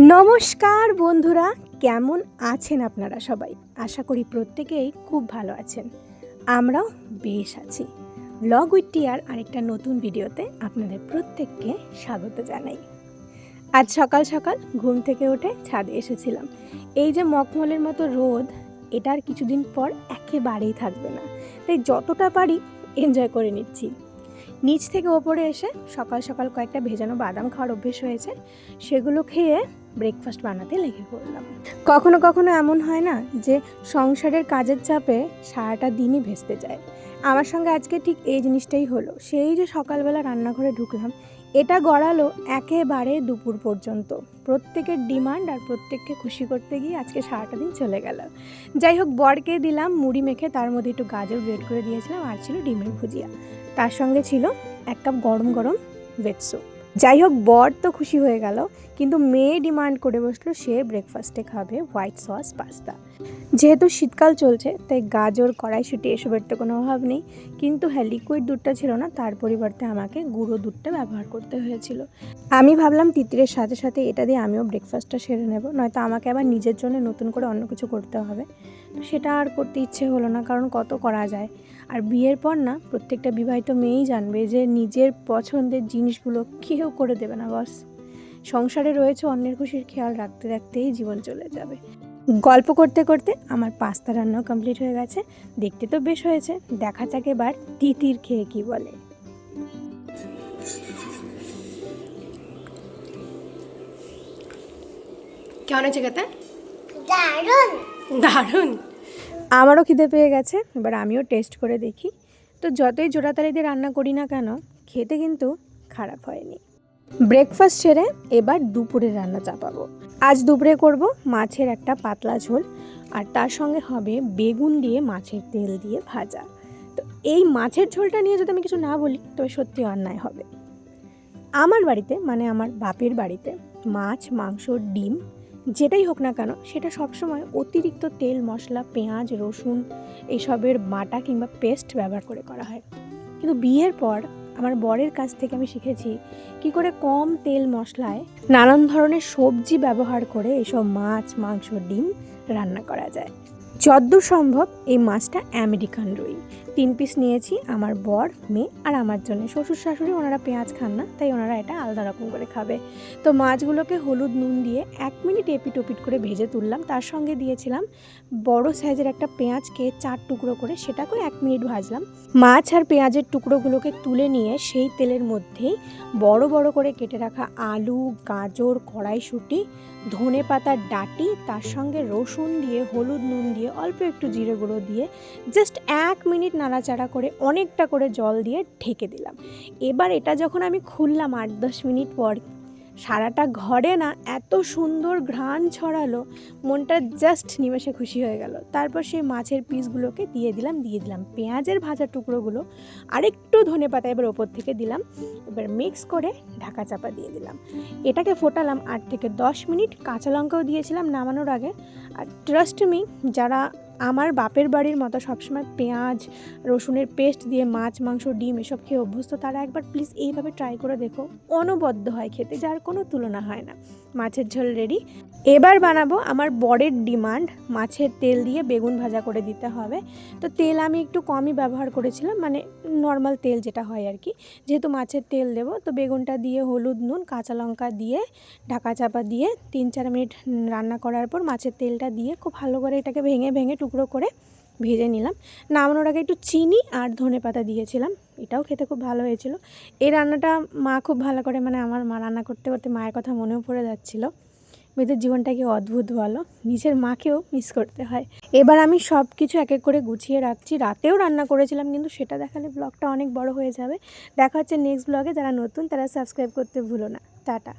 নমস্কার বন্ধুরা, কেমন আছেন আপনারা সবাই? আশা করি প্রত্যেকেই খুব ভালো আছেন। আমরাও বেশ আছি। ব্লগ উইথ টিয়ার আরেকটা নতুন ভিডিওতে আপনাদের প্রত্যেককে স্বাগত জানাই। আজ সকাল সকাল ঘুম থেকে উঠে ছাদে এসেছিলাম। এই যে মখমলের মতো রোদ এটা আর কিছুদিন পর একেবারেই থাকবে না। তাই যতটা পারি এনজয় করে নিচ্ছি। নিচ থেকে ওপরে এসে সকাল সকাল কয়েকটা ভেজানো বাদাম খাওয়ার অভ্যেস হয়েছে, সেগুলো খেয়ে ব্রেকফাস্ট বানাতে লেগে পড়লাম। কখনো কখনো এমন হয় না যে সংসারের কাজের চাপে সারাটা দিনই ভেস্তে যায়। আমার সঙ্গে আজকে ঠিক এই জিনিসটাই হলো, সেই যে সকালবেলা রান্নাঘরে ঢুকলাম, এটা গড়ালো একেবারে দুপুর পর্যন্ত। প্রত্যেকের ডিমান্ড আর প্রত্যেককে খুশি করতে গিয়ে আজকে সারাটা দিন চলে গেল। যাই হোক, বরকে দিলাম, মুড়ি মেখে তার মধ্যে একটু গাজর ব্রেড করে দিয়েছিলাম, আর ছিল ডিমের ভুজিয়া। তার সঙ্গে ছিল এক কাপ গরম গরম ভেজ স্যুপ যাই হোক, বর তো খুশি হয়ে গেল, কিন্তু মেয়ে ডিমান্ড করে বসল সে ব্রেকফাস্টে খাবে হোয়াইট সস পাস্তা যেহেতু শীতকাল চলছে, তাই গাজর, কড়াইশুটি এসবের তো কোনো অভাব নেই। কিন্তু হ্যাঁ লিকুইড দুধটা ছিল না, তার পরিবর্তে আমাকে গুঁড়ো দুধটা ব্যবহার করতে হয়েছিল। আমি ভাবলাম তিতিরের সাথে সাথে এটা দিয়ে আমিও ব্রেকফাস্টটা সেরে নেব, নয়তো আমাকে আবার নিজের জন্য নতুন করে অন্য কিছু করতে হবে। তো সেটা আর করতে ইচ্ছে হলো না, কারণ কত করা যায়? আর বিয়ের পর না, প্রত্যেকটা বিবাহিত মেয়েই জানবে যে নিজের পছন্দের জিনিসগুলো কেউ করে দেবে না, বস। সংসারে রয়েছে অন্যের খুশির খেয়াল রাখতে, রাখতেই জীবন চলে যাবে। গল্প করতে করতে আমার পাস্তা রান্নাও কমপ্লিট হয়ে গেছে। দেখতে তো বেশ হয়েছে। দেখা যাক এবার তিতির খেয়ে কি বলে। কেমন হয়েছে খেতে? দারুণ। দারুণ। আমারও খিদে পেয়ে গেছে। এবার আমিও টেস্ট করে দেখি। তো যতই জোড়াতালি দিয়ে রান্না করি না কেন খেতে কিন্তু খারাপ হয়নি। ব্রেকফাস্ট সেরে এবার দুপুরে রান্না চাপাবো। আজ দুপুরে করব মাছের একটা পাতলা ঝোল, আর তার সঙ্গে হবে বেগুন দিয়ে মাছের তেল দিয়ে ভাজা। তো এই মাছের ঝোলটা নিয়ে যদি আমি কিছু না বলি, তবে সত্যি অন্যায় হবে। আমার বাড়িতে মানে আমার বাপের বাড়িতে, মাছ, মাংস, ডিম, যেটাই হোক না কেন, সেটা সবসময় অতিরিক্ত তেল, মশলা, পেঁয়াজ, রসুন, এসবের বাটা কিংবা পেস্ট ব্যবহার করে করা হয়। কিন্তু বিয়ের পর আমার বরের কাছ থেকে আমি শিখেছি কি করে কম তেল মশলায় নানান ধরনের সবজি ব্যবহার করে এসব মাছ, মাংস, ডিম রান্না করা যায়। যদ্দূর সম্ভব এই মাছটা আমেরিকান রুই। তিন পিস নিয়েছি, আমার বর, মেয়ে আর আমার জন্য। শ্বশুর শাশুড়ি ওনারা পেঁয়াজ খান না, তাই ওনারা এটা আলাদা রকম করে খাবে। তো মাছগুলোকে হলুদ নুন দিয়ে এক মিনিট এপিট ওপিট করে ভেজে তুললাম। তার সঙ্গে দিয়েছিলাম বড় সাইজের একটা পেঁয়াজকে চার টুকরো করে, সেটাকেও এক মিনিট ভাজলাম। মাছ আর পেঁয়াজের টুকরোগুলোকে তুলে নিয়ে সেই তেলের মধ্যেই বড় বড় করে কেটে রাখা আলু, গাজর, কড়াইশুঁটি, ধনে পাতার ডাটি, তার সঙ্গে রসুন দিয়ে, হলুদ নুন দিয়ে, অল্প একটু জিরে গুঁড়ো দিয়ে জাস্ট এক মিনিট নাড়াচাড়া করে অনেকটা করে জল দিয়ে ঢেকে দিলাম। এবার এটা যখন আমি খুললাম আট দশ মিনিট পর, সারাটা ঘরে না এত সুন্দর ঘ্রাণ ছড়ালো, মনটা জাস্ট নিমেষে খুশি হয়ে গেল। তারপর সেই মাছের পিসগুলোকে দিয়ে দিলাম দিয়ে দিলাম। পেঁয়াজের ভাজা টুকরোগুলো আরেকটু ধনে পাতা এবার ওপর থেকে দিলাম, এবার মিক্স করে ঢাকা চাপা দিয়ে দিলাম। এটাকে ফোটালাম আট থেকে দশ মিনিট, কাঁচা লঙ্কাও দিয়েছিলাম নামানোর আগে। আর ট্রাস্ট মি যারা আমার বাপের বাড়ির মতো সবসময় পেঁয়াজ, রসুনের পেস্ট দিয়ে মাছ, মাংস, ডিম এসব খেয়ে অভ্যস্ত। তারা একবার প্লিজ এইভাবে ট্রাই করে দেখো। অনবদ্য হয় খেতে, যার কোনো তুলনা হয় না। মাছের ঝোল রেডি এবার বানাবো আমার বরের ডিমান্ড মাছের তেল দিয়ে বেগুন ভাজা করে দিতে হবে। তো তেল আমি একটু কমই ব্যবহার করেছিলাম মানে নর্মাল তেল যেটা হয় আর কি যেহেতু মাছের তেল দেবো, তো বেগুনটা দিয়ে হলুদ, নুন, কাঁচা লঙ্কা দিয়ে, ঢাকা চাপা দিয়ে তিন চার মিনিট রান্না করার পর মাছের তেলটা দিয়ে খুব ভালো করে এটাকে ভেঙে ভেঙে টুকরো করে ভেজে নিলাম। নামানোর আগে একটু চিনি আর ধনে পাতা দিয়েছিলাম। এটাও খেতে খুব ভালো হয়েছিল। এই রান্নাটা মা খুব ভালো করে মানে আমার মা রান্না করতে করতে মায়ের কথা মনেও পড়ে যাচ্ছিল। মেয়েদের জীবনটাকে অদ্ভুত বলো? নিজের মাকেও মিস করতে হয়। এবার আমি সব কিছু এক এক করে গুছিয়ে রাখছি। রাতেও রান্না করেছিলাম, কিন্তু সেটা দেখালে ব্লগটা অনেক বড় হয়ে যাবে। দেখা হচ্ছে নেক্সট ব্লগে যারা নতুন, তারা সাবস্ক্রাইব করতে ভুলো না। টাটা।